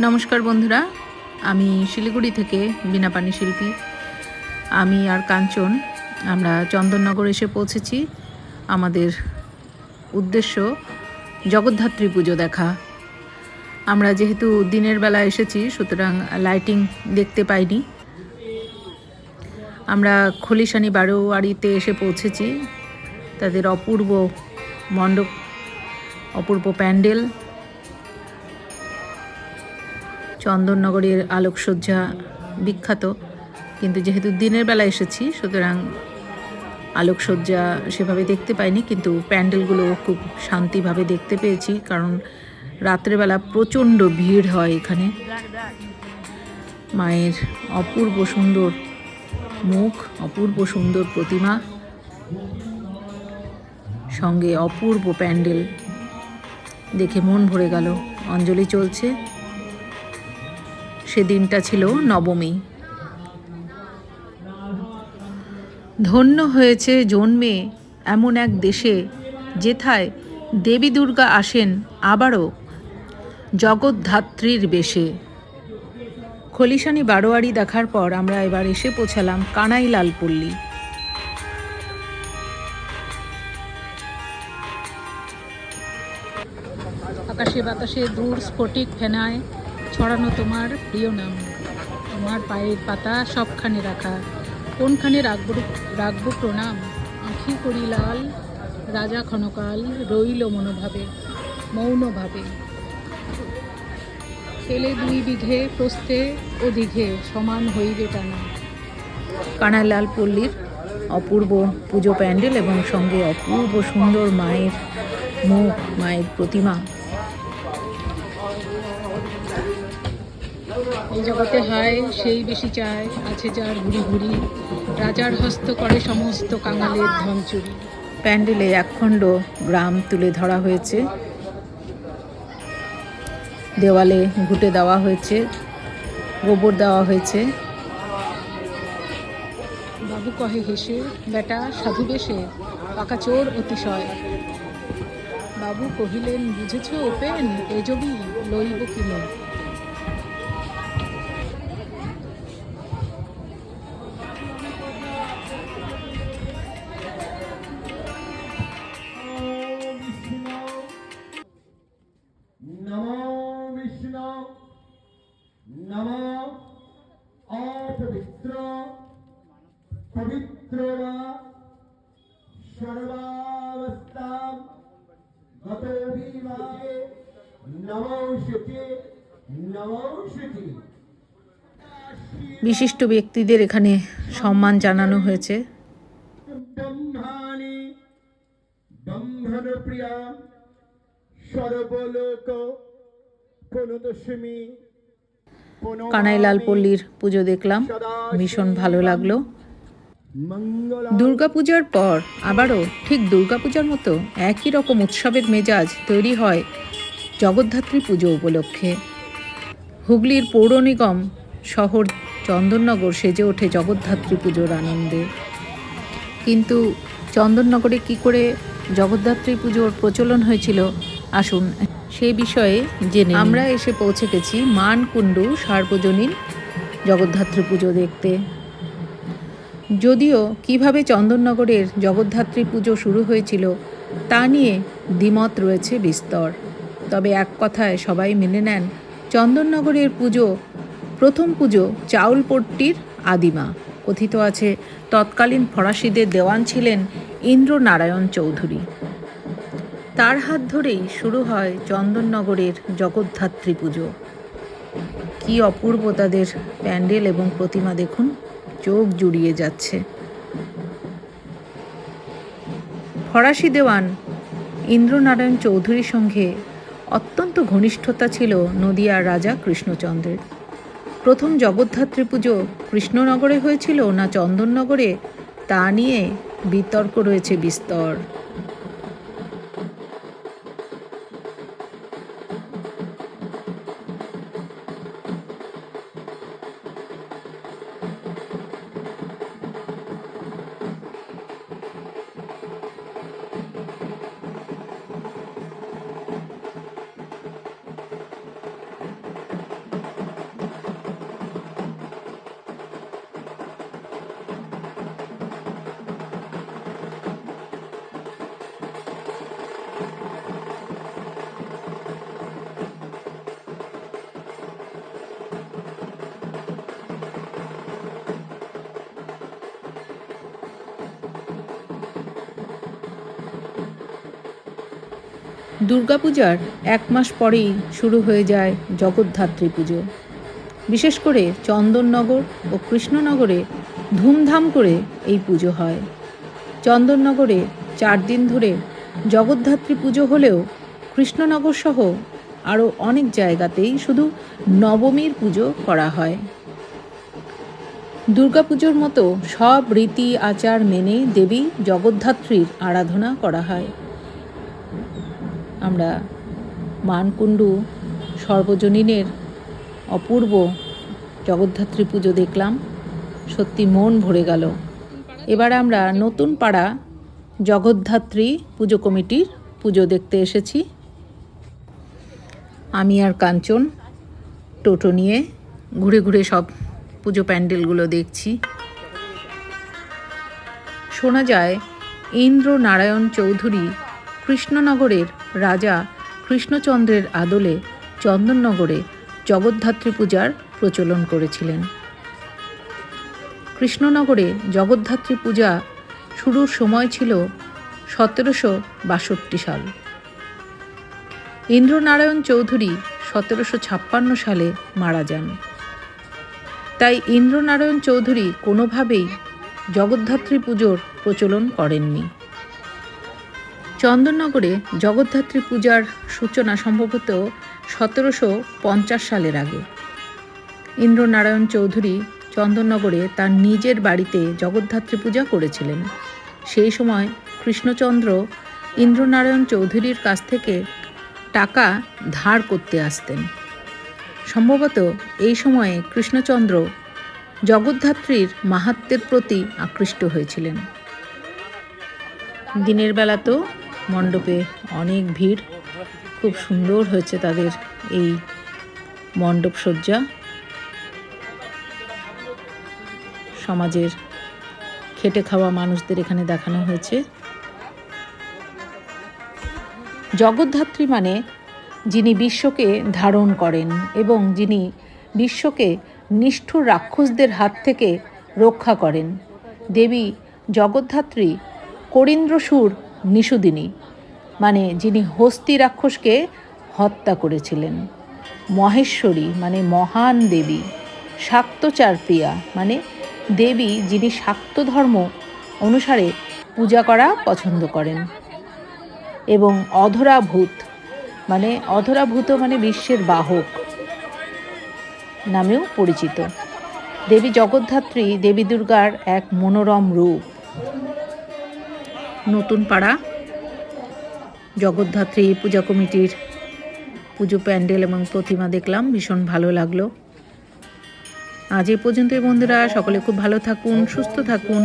নমস্কার বন্ধুরা, আমি শিলিগুড়ি থেকে বিনাপানি শিল্পী। আমি আর কাঞ্চন, আমরা চন্দননগর এসে পৌঁছেছি। আমাদের উদ্দেশ্য, জগদ্ধাত্রী পুজো দেখা। আমরা যেহেতু দিনের বেলা এসেছি, সুতরাং লাইটিং দেখতে পাইনি। আমরা খলিশানি বারোয়ারিতে এসে পৌঁছেছি। তাদের অপূর্ব মণ্ডপ, অপূর্ব প্যান্ডেল চন্দননগরের আলোকসজ্জা বিখ্যাত। কিন্তু যেহেতু দিনের বেলা এসেছি, সুতরাং আলোকসজ্জা সেভাবে দেখতে পাইনি, কিন্তু প্যান্ডেলগুলো খুব শান্তিভাবে দেখতে পেয়েছি, কারণ রাত্রেবেলা প্রচণ্ড ভিড় হয় এখানে। মায়ের অপূর্ব সুন্দর মুখ, অপূর্ব সুন্দর প্রতিমা, সঙ্গে অপূর্ব প্যান্ডেল। দেখে মন ভরে গেল। অঞ্জলি চলছে। সেদিনটা ছিল নবমী। ধন্য হয়েছে জন্মে এমন এক দেশে যেথায় দেবী দুর্গা আসেন আবারও জগদ্ধাত্রীর বেশে। খলিশানি বারোয়ারি দেখার পর আমরা এবার এসে পৌঁছালাম কানাইলাল পল্লী আকাশে বাতাসে দূর স্ফটিক ফেনায় ছড়ানো তোমার প্রিয় নাম। তোমার পায়ের পাতা সবখানে রাখা। কোনখানে রাখব রাখব প্রণাম? আঁখি করি লাল, রাজা ক্ষণকাল রইল মনোভাবে মৌনভাবে ছেলে দুই বিঘে, প্রস্থে ও দিঘে সমান হইবে টানা। কানাইলাল পল্লীর অপূর্ব পুজো প্যান্ডেল এবং সঙ্গে অপূর্ব সুন্দর মায়ের মুখ, মায়ের প্রতিমা। এই জগতে হায় সেই বেশি চায় আছে যার ঘুরি ঘুরি রাজার হস্ত করে সমস্ত কাঙালের ধন চুরি প্যান্ডেলে একখণ্ড গ্রাম তুলে ধরা হয়েছে। দেওয়ালে ঘুটে দেওয়া হয়েছে গোবর দেওয়া হয়েছে। বাবু কহে হেসে বেটা সাধু বেশে পাকা চোর অতিশয়। বাবু কহিলেন বুঝেছ ওপেন এ জবি লইব কিনে বিশিষ্ট ব্যক্তিদের এখানে সম্মান জানানো হয়েছে। ব্রহ্মাণি ব্রহ্মণ সর্বলোক পুনদশমী কানাইলাল পল্লীর পুজো দেখলাম ভীষণ ভালো লাগল। দুর্গাপূজার পর আবারও ঠিক দুর্গাপূজার মতো একই রকম উৎসবের মেজাজ তৈরি হয় জগদ্ধাত্রী পুজো উপলক্ষে। হুগলির পৌর নিগম শহর চন্দননগর সেজে ওঠে জগদ্ধাত্রী পুজোর আনন্দে। কিন্তু চন্দননগরে কি করে জগদ্ধাত্রী পুজোর প্রচলন হয়েছিল? আসুন সেই বিষয়ে জেনে আমরা এসে পৌঁছে গেছি মানকুণ্ডু সার্বজনীন জগদ্ধাত্রী পুজো দেখতে। যদিও কীভাবে চন্দননগরের জগদ্ধাত্রী পুজো শুরু হয়েছিল তা নিয়ে দ্বিমত রয়েছে বিস্তর। তবে এক কথায় সবাই মেনে নেন, চন্দননগরের পুজো, প্রথম পুজো চাউলপট্টির আদিমা। কথিত আছে, তৎকালীন ফরাসিদের দেওয়ান ছিলেন ইন্দ্রনারায়ণ চৌধুরী। তার হাত ধরেই শুরু হয় চন্দননগরের জগদ্ধাত্রী পুজো। কি অপূর্ব তাদের প্যান্ডেল এবং প্রতিমা দেখুন, চোখ জুড়িয়ে যাচ্ছে। ফরাসি দেওয়ান ইন্দ্রনারায়ণ চৌধুরীর সঙ্গে অত্যন্ত ঘনিষ্ঠতা ছিল নদিয়ার রাজা কৃষ্ণচন্দ্রের। প্রথম জগদ্ধাত্রী পুজো কৃষ্ণনগরে হয়েছিল না চন্দননগরে, তা নিয়ে বিতর্ক রয়েছে বিস্তর। দুর্গাপূজার এক মাস পরেই শুরু হয়ে যায় জগদ্ধাত্রী পুজো। বিশেষ করে চন্দননগর ও কৃষ্ণনগরে ধুমধাম করে এই পুজো হয়। চন্দননগরে চার দিন ধরে জগদ্ধাত্রী পুজো হলেও কৃষ্ণনগর সহ আরও অনেক জায়গাতেই শুধু নবমীর পুজো করা হয়। দুর্গাপুজোর মতো সব রীতি আচার মেনে দেবী জগদ্ধাত্রীর আরাধনা করা হয়। আমরা মানকুণ্ডু সর্বজনীনের অপূর্ব জগদ্ধাত্রী পুজো দেখলাম। সত্যি মন ভরে গেল। এবার আমরা নতুন পাড়া জগদ্ধাত্রী পুজো কমিটির পুজো দেখতে এসেছি। আমি আর কাঞ্চন টোটো নিয়ে ঘুরে ঘুরে সব পুজো প্যান্ডেলগুলো দেখছি। শোনা যায় ইন্দ্র নারায়ণ চৌধুরী কৃষ্ণনগরের রাজা কৃষ্ণচন্দ্রের আদলে চন্দননগরে জগদ্ধাত্রী পূজার প্রচলন করেছিলেন। কৃষ্ণনগরে জগদ্ধাত্রী পূজা শুরুর সময় ছিল সতেরোশো বাষট্টি সাল। ইন্দ্রনারায়ণ চৌধুরী সতেরোশো ছাপ্পান্ন সালে মারা যান। তাই ইন্দ্রনারায়ণ চৌধুরী কোনোভাবেই জগদ্ধাত্রী পুজোর প্রচলন করেননি। চন্দননগরে জগদ্ধাত্রী পূজার সূচনা সম্ভবত সতেরোশো পঞ্চাশ সালের আগে। ইন্দ্রনারায়ণ চৌধুরী চন্দননগরে তার নিজের বাড়িতে জগদ্ধাত্রী পূজা করেছিলেন। সেই সময় কৃষ্ণচন্দ্র ইন্দ্রনারায়ণ চৌধুরীর কাছ থেকে টাকা ধার করতে আসতেন। সম্ভবত এই সময়ে কৃষ্ণচন্দ্র জগদ্ধাত্রীর মাহাত্মের প্রতি আকৃষ্ট হয়েছিলেন। দিনের বেলা তো মণ্ডপে অনেক ভিড়। খুব সুন্দর হয়েছে তাদের এই মণ্ডপ সজ্জা। সমাজের খেটে খাওয়া মানুষদের এখানে দেখানো হয়েছে। জগদ্ধাত্রী মানে যিনি বিশ্বকে ধারণ করেন এবং যিনি বিশ্বকে নিষ্ঠুর রাক্ষসদের হাত থেকে রক্ষা করেন। দেবী জগদ্ধাত্রী করিন্দ্রসুর নিষুদিনী মানে যিনি হস্তি রাক্ষসকে হত্যা করেছিলেন। মহেশ্বরী মানে মহান দেবী, শাক্তচার প্রিয়া মানে দেবী যিনি শাক্ত ধর্ম অনুসারে পূজা করা পছন্দ করেন। এবং অধরাভূত মানে অধরাভূত মানে বিশ্বের বাহক নামেও পরিচিত। দেবী জগদ্ধাত্রী, দেবী দুর্গার এক মনোরম রূপ। নতুন পাড়া। জগদ্ধাত্রী পূজা কমিটির পুজো প্যান্ডেল এবং প্রতিমা দেখলাম, ভীষণ ভালো লাগল। আজ এ পর্যন্তই বন্ধুরা, সকলে খুব ভালো থাকুন, সুস্থ থাকুন।